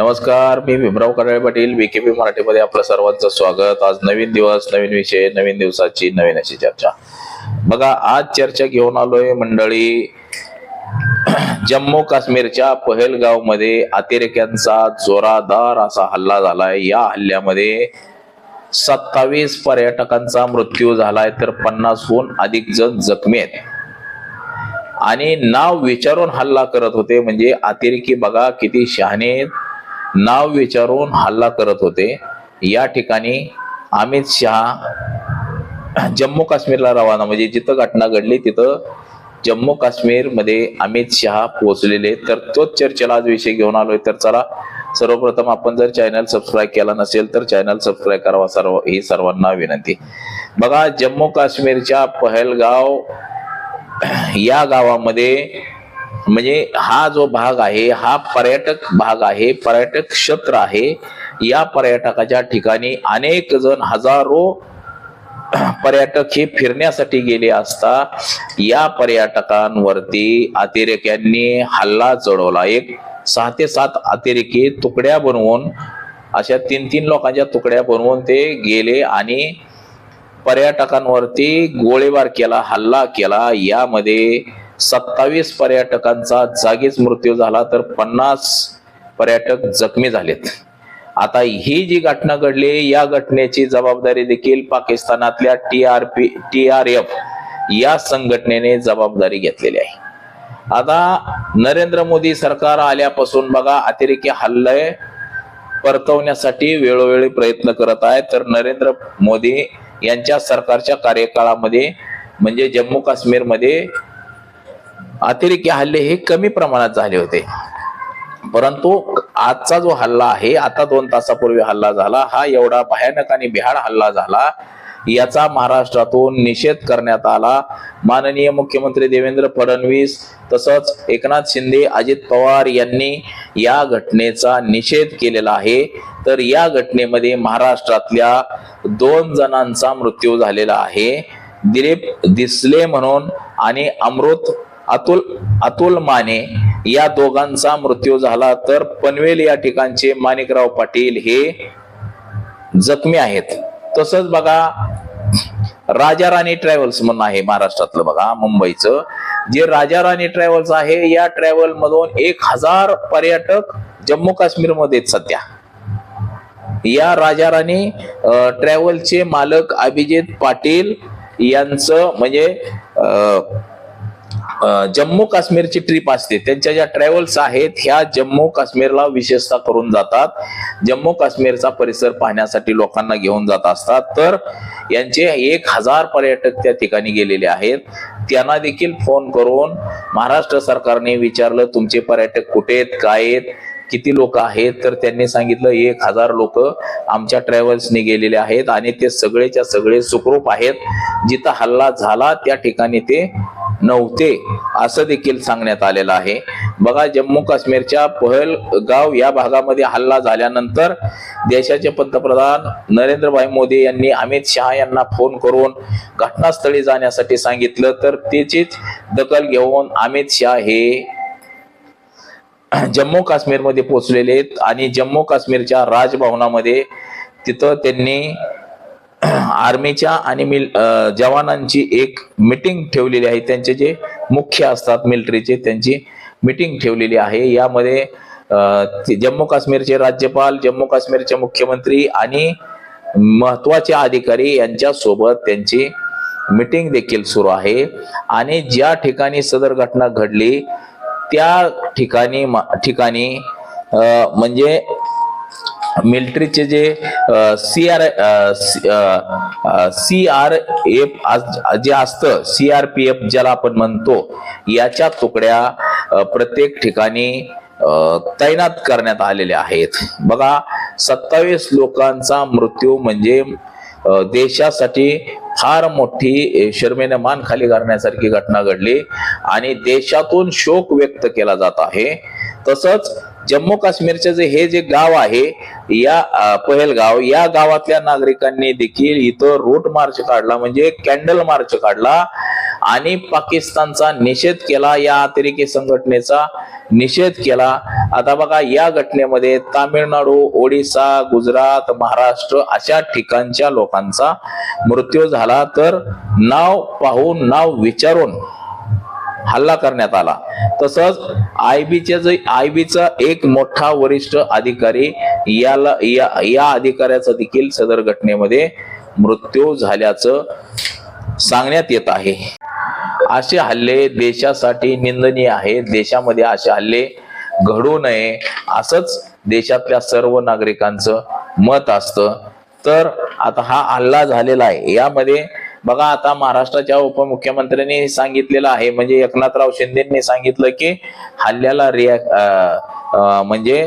नमस्कार मी भीमराव कराळे पाटील बीकेपी मराठीमध्ये आपलं सर्वांचं स्वागत. आज नवीन दिवस नवीन विषय नवीन दिवसाची नवीन अशी चर्चा. बघा आज चर्चा घेऊन आलोय मंडळी जम्मू काश्मीरच्या पहलगावमध्ये अतिरेक्यांचा जोरादार असा हल्ला झालाय. या हल्ल्यामध्ये सत्तावीस पर्यटकांचा मृत्यू झालाय तर पन्नासहून अधिक जण जखमी आहेत. आणि नाव विचारून हल्ला करत होते म्हणजे अतिरेकी बघा किती शहाणे आहेत. नाव विचारून हल्ला करत होते. या ठिकाणी अमित शहा जम्मू काश्मीरला रवाना म्हणजे जिथं घटना घडली तिथं जम्मू काश्मीरमध्ये अमित शहा पोहोचलेले. तर तोच चर्चेला आज विषय घेऊन आलोय. तर चला सर्वप्रथम आपण जर चॅनल सबस्क्राईब केला नसेल तर चॅनल सबस्क्राईब करावा सर्व ही सर्वांना विनंती. बघा जम्मू काश्मीरच्या पहलगाव या गावामध्ये म्हणजे हा जो भाग आहे हा पर्यटक भाग आहे पर्यटक क्षेत्र आहे या पर्यटकाच्या ठिकाणी अनेक जण हजारो पर्यटक हे फिरण्यासाठी गेले असता या पर्यटकांवरती अतिरेक्यांनी हल्ला चढवला. एक सहा ते सात अतिरेकी तुकड्या बनवून अशा तीन तीन लोकांच्या तुकड्या बनवून ते गेले आणि पर्यटकांवरती गोळीबार केला हल्ला केला. यामध्ये सत्तावीस पर्यटकांचा जागीच मृत्यू झाला तर पन्नास पर्यटक जखमी झालेत. आता ही जी घटना घडली या घटनेची जबाबदारी देखील पाकिस्तानातल्या T R P T R F या संघटनेने जबाबदारी घेतलेली आहे. आता नरेंद्र मोदी सरकार आल्यापासून बघा अतिरेकी हल्ले परतवण्यासाठी वेळोवेळी प्रयत्न करत आहे तर नरेंद्र मोदी यांच्या सरकारच्या कार्यकाळामध्ये म्हणजे जम्मू काश्मीरमध्ये अतिरेकी हल्ले हे कमी प्रमाणात झाले होते. परंतु आजचा जो हल्ला आहे आता दोन तासापूर्वी हल्ला झाला हा एवढा भयानक आणि बिहाड हल्ला झाला याचा महाराष्ट्रातून निषेध करण्यात आला. माननीय मुख्यमंत्री देवेंद्र फडणवीस तसंच एकनाथ शिंदे अजित पवार यांनी या घटनेचा निषेध केलेला आहे. तर या घटनेमध्ये महाराष्ट्रातल्या दोन जणांचा मृत्यू झालेला आहे. दिलीप दिसले म्हणून आणि अमृत अतुल अतुल माने या दोघांचा मृत्यू झाला तर पनवेल या ठिकाणचे माणिकराव पाटील हे जखमी आहेत. तसंच बघा राजा राणी ट्रॅव्हल्स म्हणून आहे महाराष्ट्रातलं बघा मुंबईचं. जे राजा राणी ट्रॅव्हल्स आहे या ट्रॅव्हल मधून एक हजार पर्यटक जम्मू काश्मीरमध्ये आहेत सध्या. या राजा राणी ट्रॅव्हलचे मालक अभिजित पाटील यांचं म्हणजे अं, जम्मू काश्मीरची ट्रिप असते. त्यांच्या ज्या ट्रॅव्हल्स आहेत ह्या जम्मू काश्मीरला विशेषतः करून जातात. जम्मू काश्मीरचा परिसर पाहण्यासाठी लोकांना घेऊन जात असतात. तर यांचे एक हजार पर्यटक त्या ठिकाणी गेलेले आहेत. त्यांना देखील फोन करून महाराष्ट्र सरकारने विचारलं तुमचे पर्यटक कुठे आहेत? काय आहेत? किती लोक आहेत? तर त्यांनी सांगितलं एक हजार लोक आमच्या ट्रॅव्हल्सने गेलेले आहेत आणि ते सगळेच्या सगळे सुखरूप आहेत. जिथं हल्ला झाला त्या ठिकाणी ते नव्हते. असं देखील सांगण्यात आलेलं आहे. बघा जम्मू काश्मीरच्या पहलगाव या भागामध्ये हल्ला झाल्यानंतर देशाचे पंतप्रधान नरेंद्रभाई मोदी यांनी अमित शहा यांना फोन करून घटनास्थळी जाण्यासाठी सांगितलं. तर त्याचीच दखल घेऊन अमित शहा हे जम्मू काश्मीरमध्ये पोहोचलेले आहेत आणि जम्मू काश्मीरच्या राजभवनामध्ये तिथं त्यांनी आर्मीच्या आणि मिल जवानांची एक मिटिंग ठेवलेली आहे. त्यांचे जे मुख्य असतात मिलिटरीचे त्यांची मिटिंग ठेवलेली आहे. यामध्ये जम्मू काश्मीरचे राज्यपाल जम्मू काश्मीरचे मुख्यमंत्री आणि महत्त्वाचे अधिकारी यांच्या सोबत त्यांची मिटिंग देखील सुरू आहे. आणि ज्या ठिकाणी सदर घटना घडली त्या ठिकाणी ठिकाणी म्हणजे मिलिटरीचे जे C R C R F जे असतं सी आर पी एफ ज्याला आपण म्हणतो याच्या तुकड्या प्रत्येक ठिकाणी तैनात करण्यात आलेल्या आहेत. बघा सत्तावीस लोकांचा मृत्यू म्हणजे देशासाठी फार मोठी शर्मेने मान खाली करण्यासारखी घटना घडली आणि देशातून शोक व्यक्त केला जात आहे. तसंच जम्मू काश्मीरचे जे हे जे गाव आहे या पहलगाव या गावातल्या नागरिकांनी देखील इथं रूट मार्च काढला म्हणजे कॅन्डल मार्च काढला आणि पाकिस्तानचा निषेध केला या अतिरेकी संघटनेचा निषेध केला. आता बघा या घटनेमध्ये तामिळनाडू ओडिसा गुजरात महाराष्ट्र अशा ठिकाणच्या लोकांचा मृत्यू झाला. तर नाव पाहून नाव विचारून हल्ला करण्यात आला. तसंच आयबीचे जे आयबीचा एक मोठा वरिष्ठ अधिकारी याला या या अधिकाऱ्याचा देखील सदर घटनेमध्ये मृत्यू झाल्याचं सांगण्यात येत आहे. असे हल्ले देशासाठी निंदनीय आहेत देशामध्ये असे हल्ले घडू नये असंच देशातल्या सर्व नागरिकांचं मत असतं. तर आता हा हल्ला झालेला आहे. यामध्ये बघा आता महाराष्ट्राच्या उपमुख्यमंत्र्यांनी सांगितलेलं आहे. म्हणजे एकनाथराव शिंदेनी सांगितलं की हल्ल्याला रिया म्हणजे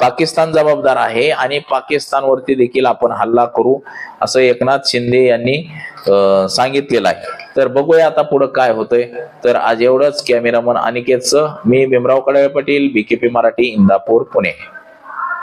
पाकिस्तान जबाबदार आहे आणि पाकिस्तानवरती देखील आपण हल्ला करू असं एकनाथ शिंदे यांनी सांगितलेलं आहे. तर बघूया आता पुढं काय होतंय. तर आज एवढंच. कॅमेरामन अनिकेतचं. मी भीमराव कडवे पाटील बीकेपी मराठी इंदापूर पुणे.